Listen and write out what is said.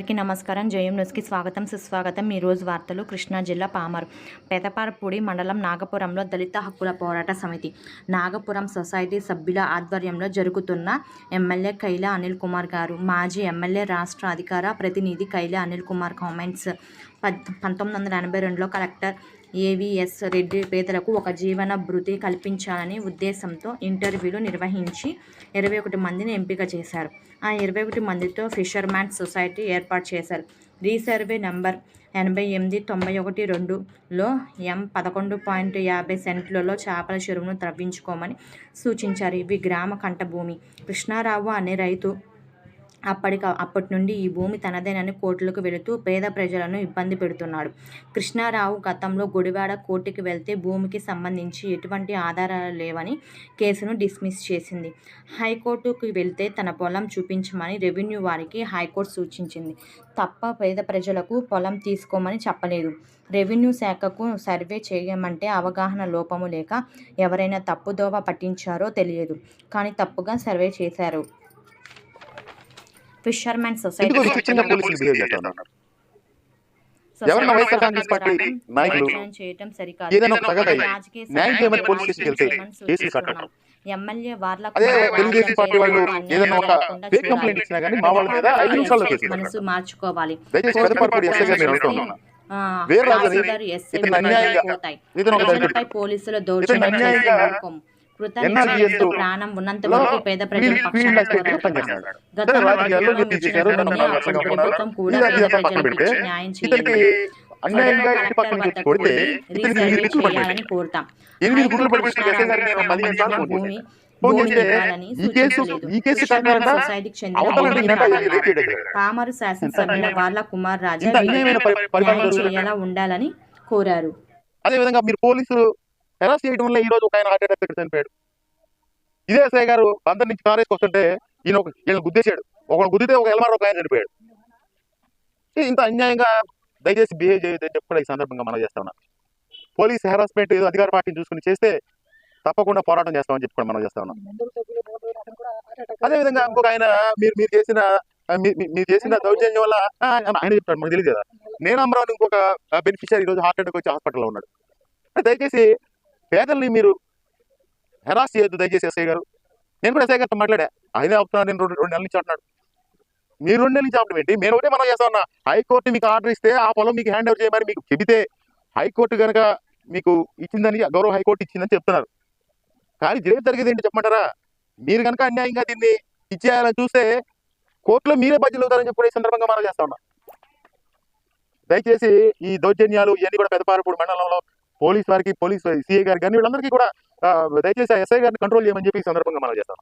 అందరికీ నమస్కారం. జయం న్యూస్కి స్వాగతం సుస్వాగతం. ఈ రోజు వార్తలు కృష్ణా జిల్లా పామరు పెదపారపూడి మండలం నాగపురంలో దళిత హక్కుల పోరాట సమితి నాగపురం సొసైటీ సభ్యుల ఆధ్వర్యంలో జరుగుతున్న ఎమ్మెల్యే కైల అనిల్ కుమార్ గారు మాజీ ఎమ్మెల్యే రాష్ట్ర అధికార ప్రతినిధి కైల అనిల్ కుమార్ కామెంట్స్. పద్ పంతొమ్మిది వందల ఎనభై రెండులో కలెక్టర్ ఏవిఎస్ రెడ్డి పేదలకు ఒక జీవన భృతి కల్పించాలని ఉద్దేశంతో ఇంటర్వ్యూలు నిర్వహించి ఇరవై ఒకటి మందిని ఎంపిక చేశారు. ఆ ఇరవై ఒకటి మందితో ఫిషర్మ్యాన్ సొసైటీ ఏర్పాటు చేశారు. రీసర్వే నంబర్ ఎనభై ఎనిమిది తొంభై ఒకటి రెండులో ఎం పదకొండు పాయింట్ యాభై సెంట్లలో చేపల చెరువును త్రవ్వించుకోమని సూచించారు. ఇవి గ్రామ కంటభూమి కృష్ణారావు అనే రైతు అప్పటిక అప్పటి నుండి ఈ భూమి తనదేనని కోర్టులకు వెళుతూ పేద ప్రజలను ఇబ్బంది పెడుతున్నాడు. కృష్ణారావు గతంలో గుడివాడ కోర్టుకి వెళ్తే భూమికి సంబంధించి ఎటువంటి ఆధారాలు లేవని కేసును డిస్మిస్ చేసింది. హైకోర్టుకు వెళ్తే తన పొలం చూపించమని రెవెన్యూ వారికి హైకోర్టు సూచించింది. తప్ప పేద ప్రజలకు పొలం తీసుకోమని చెప్పలేదు. రెవెన్యూ శాఖకు సర్వే చేయమంటే అవగాహన లోపము లేక ఎవరైనా తప్పుదోవ పట్టించారో తెలియదు. కానీ తప్పుగా సర్వే చేశారు. Fishermen society. ఎవరన్నా వైఎస్ఆర్ కాంగ్రెస్ పార్టీ నాయకులు చేయటం సరికాదు. ఏదైనా ఒక తగదా రాజకీయ న్యాయం చేయమని సమస్యలను పోలీస్ స్టేషన్కి వెళ్తే సూచిస్తున్నాం. కేసులు కట్టడం ఎమ్మెల్యే వార్ల అదే కుమార్ తెలుగుదేశం పార్టీ వాళ్ళు ఏదైనా ఒక ఫేక్ కంప్లైంట్ ఇచ్చినా కానీ మా వాళ్ళ మీద ఐదు నిమిషాల్లో కేసు పెడతారు. మనసు మార్చుకోవాలి. దయచేసి పెద్దపాటు ఎస్ఐ ఇతను అన్యాయంగా. పోలీసుల ప్రాణం ఉన్నంత లో వరకు పేద ప్రజల పక్షాన. ప్రభుత్వం కూడా ప్రజలకు న్యాయం చేయాలి. అన్యాయంగా ఇంటి పక్కన కొడితే చేయాలని కోరుతాం ఎనిమిది గుడ్లు పడిపోయిన భూమి పామరు శాసనసభ్యుల వాళ్ళ కుమార్ రాజా. చేయాలా ఉండాలని కోరారు అదే విధంగా మీరు పోలీసులు హెరాస్ చేయడం వల్ల ఈ రోజు ఒక ఆయన హార్ట్ అటాక్ పెట్టి చనిపోయాడు? ఇదే ఎస్ఐ గారు అందరి నుంచి కాంగ్రెస్కి వస్తుంటే ఈయన ఒక ఈయన గుద్దేశాడు. ఒక గుద్దితే ఒక ఎల్మార్ ఒక ఆయన చనిపోయాడు. ఇంత అన్యాయంగా దయచేసి బిహేవ్ చేయదని చెప్పి కూడా ఈ సందర్భంగా మనం చేస్తా ఉన్నాం. పోలీస్ హెరాస్మెంట్ ఏదో అధికార పార్టీని చూసుకుని చేస్తే తప్పకుండా పోరాటం చేస్తామని చెప్పి కూడా మనం చేస్తా ఉన్నాం. అదే విధంగా ఇంకొక ఆయన మీరు మీరు చేసిన మీ- మీరు చేసిన దౌర్జన్యం వల్ల ఆయన చెప్తాడు మనకు తెలియదు కదా. నేను అమరావతి ఇంకొక బెనిఫిషియర్ ఈరోజు హార్ట్ అటాక్ వచ్చి హాస్పిటల్లో ఉన్నాడు. దయచేసి పేదల్ని మీరు హెరాస్ చేయొద్దు దయచేసి ఎస్ఐ గారు. నేను కూడా ఎస్ఐ గారితో మాట్లాడా? ఆయనే అవుతున్నా నేను రెండు రెండు నెలల నుంచి అంటున్నాడు. మీరు రెండు నెలల నుంచి చెప్పడం ఏంటి? నేను ఒకటే మనం చేస్తా హైకోర్టు మీకు ఆర్డర్ ఇస్తే ఆ పొలం మీకు హ్యాండ్ ఓవర్ చేయమని మీకు చెబితే హైకోర్టు కనుక మీకు ఇచ్చిందని గౌరవ హైకోర్టు ఇచ్చిందని చెప్తున్నారు. కానీ జరిగి జరిగేది ఏంటి చెప్పమంటారా? మీరు కనుక అన్యాయంగా దీన్ని ఇచ్చేయాలని చూస్తే కోర్టులో మీరే బాధ్యులు అవుతారని చెప్పి ఈ సందర్భంగా మనం చేస్తా దయచేసి ఈ దౌర్జన్యాలు ఇవన్నీ కూడా పెద్దపారపూడి మండలంలో పోలీస్ వారికి పోలీస్ సిఐ గారికి కానీ వీళ్ళందరికీ కూడా దయచేసి ఎస్ఐ గారిని కంట్రోల్ చేయమని చెప్పి ఈ సందర్భంగా మనం చేస్తాం.